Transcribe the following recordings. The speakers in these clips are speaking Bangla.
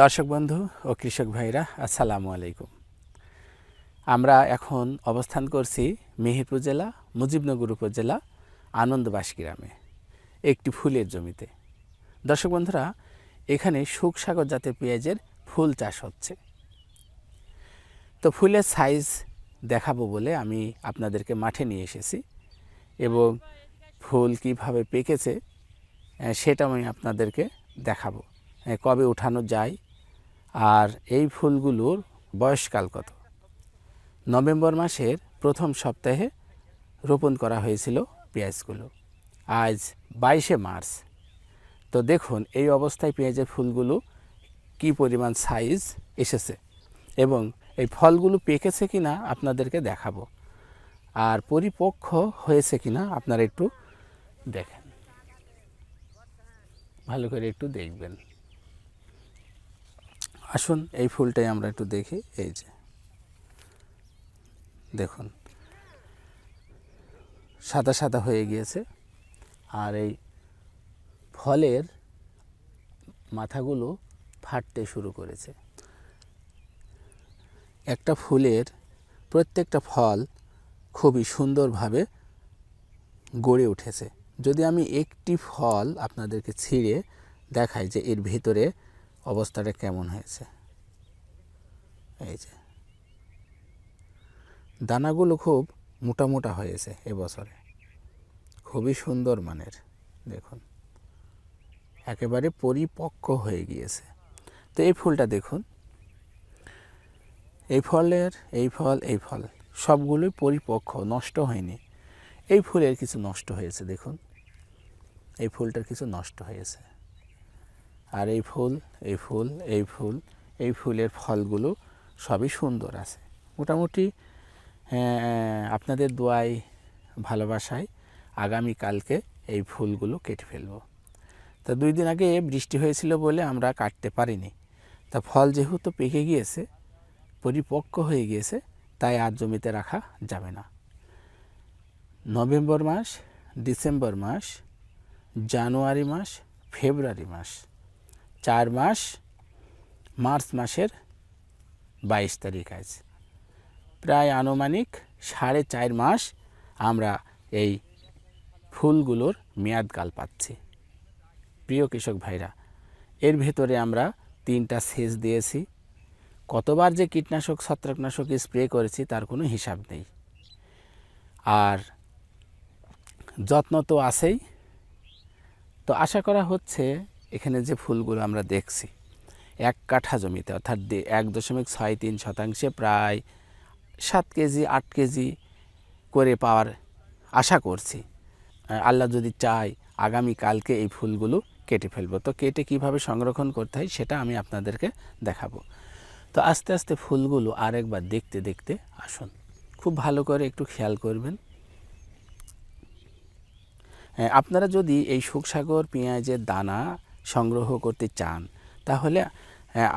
দর্শক বন্ধু ও কৃষক ভাইরা, আসসালামু আলাইকুম। আমরা এখন অবস্থান করছি মেহেরপুর জেলা, মুজিবনগর উপজেলা, আনন্দবাস গ্রামে, একটি ফুলের জমিতে। দর্শক বন্ধুরা, এখানে সুখসাগর জাতের পেঁয়াজের ফুল চাষ হচ্ছে। তো ফুলের সাইজ দেখাবো বলে আমি আপনাদেরকে মাঠে নিয়ে এসেছি এবং ফুল কীভাবে পেকেছে সেটা আমি আপনাদেরকে দেখাবো। কবে উঠানো যায় আর এই ফুলগুলোর বয়সকাল কত? নভেম্বর মাসের প্রথম সপ্তাহে রোপণ করা হয়েছিল পেঁয়াজগুলো। আজ বাইশে মার্চ। তো দেখুন, এই অবস্থায় পেঁয়াজের ফুলগুলো কি পরিমাণ সাইজ এসেছে এবং এই ফলগুলো পেকেছে কিনা আপনাদেরকে দেখাবো। আর পরিপক্ক হয়েছে কিনা আপনারা একটু দেখেন। ভালো করে একটু দেখবেন। আসুন, এই ফুলটাই আমরা একটু দেখি, এই যে। দেখুন। সাদা সাদা হয়ে গিয়েছে। আর এই ফলের মাথাগুলো ফাটতে শুরু করেছে। একটা ফুলের প্রত্যেকটা ফল খুবই সুন্দরভাবে গড়ে উঠেছে। যদি আমি একটি ফল আপনাদেরকে ছিঁড়ে দেখাই যে এর ভিতরে অবস্থাটা কেমন হয়েছে? এই যে। দানাগুলো খুব মোটা মোটা হয়েছে এবছরে। খুবই সুন্দর মানের, দেখুন। একেবারে পরিপক্ক হয়ে গিয়েছে। তো এই ফুলটা দেখুন। এই ফলের, এই ফল এই ফল, সবগুলোই পরিপক্ক, নষ্ট হয়নি। এই ফুলের কিছু নষ্ট হয়েছে, দেখুন। এই ফুলটার কিছু নষ্ট হয়েছে। আর এই ফুল এই ফুল এই ফুল এই ফুলের ফলগুলো সবই সুন্দর আছে। মোটামুটি আহ, আপনাদের দোয়াই ভালোবাসায় আগামীকালকে এই ফুলগুলো কেটে ফেলব। তা দুই দিন আগে বৃষ্টি হয়েছিল বলে আমরা কাটতে পারিনি। তা ফল যেহেতু পেকে গিয়েছে পরিপক্ক হয়ে গিয়েছে তাই আর জমিতে রাখা যাবে না। নভেম্বর মাস ডিসেম্বর মাস জানুয়ারি মাস ফেব্রুয়ারি মাস চার মাস, মার্চ মাসের বাইশ তারিখ আজ। প্রায় আনুমানিক সাড়ে চার মাস আমরা এই ফুলগুলোর মেয়াদকাল পাচ্ছি। প্রিয় কৃষক ভাইরা, এর ভেতরে আমরা তিনটা সেচ দিয়েছি। কতবার যে কীটনাশক, ছত্রাকনাশক স্প্রে করেছি, তার কোনো হিসাব নেই। আর যত্ন তো আছেই। তো আশা করা হচ্ছে এখানে যে ফুলগুলো আমরা দেখছি, এক কাঠা জমিতে, অর্থাৎ এক দশমিক ছয় তিন শতাংশে প্রায় সাত কেজি, আট কেজি করে পাওয়ার আশা করছি। আল্লাহ যদি চায়, আগামী কালকে এই ফুলগুলো কেটে ফেলব। তো কেটে কীভাবে সংরক্ষণ করতে হয় সেটা আমি আপনাদেরকে দেখাবো। তো আস্তে আস্তে ফুলগুলো আরেকবার দেখতে দেখতে আসুন। খুব ভালো করে একটু খেয়াল করবেন। আপনারা যদি এই সুখসাগর, পেঁয়াজের দানা সংগ্রহ করতে চান, তাহলে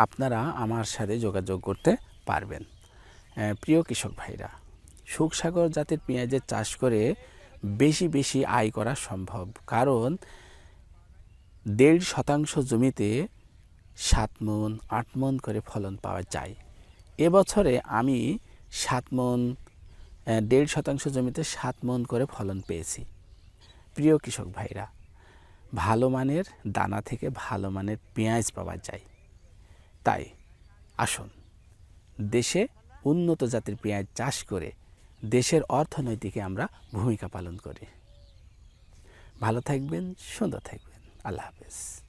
আপনারা আমার সাথে যোগাযোগ করতে পারবেন। প্রিয় কৃষক ভাইরা, সুখসাগর জাতের পেঁয়াজের চাষ করে বেশি বেশি আয় করা সম্ভব, কারণ দেড় শতাংশ জমিতে সাত মন, আট মন করে ফলন পাওয়া যায়। এবছরে আমি সাত মন দেড় শতাংশ জমিতে সাত মন করে ফলন পেয়েছি। প্রিয় কৃষক ভাইরা ভালো মানের দানা থেকে ভালো মানের পেঁয়াজ পাওয়া যায়। তাই আসুন, দেশে উন্নত জাতির পেঁয়াজ চাষ করে দেশের অর্থনৈতিকে আমরা ভূমিকা পালন করি। ভালো থাকবেন, সুন্দর থাকবেন। আল্লাহ হাফেজ।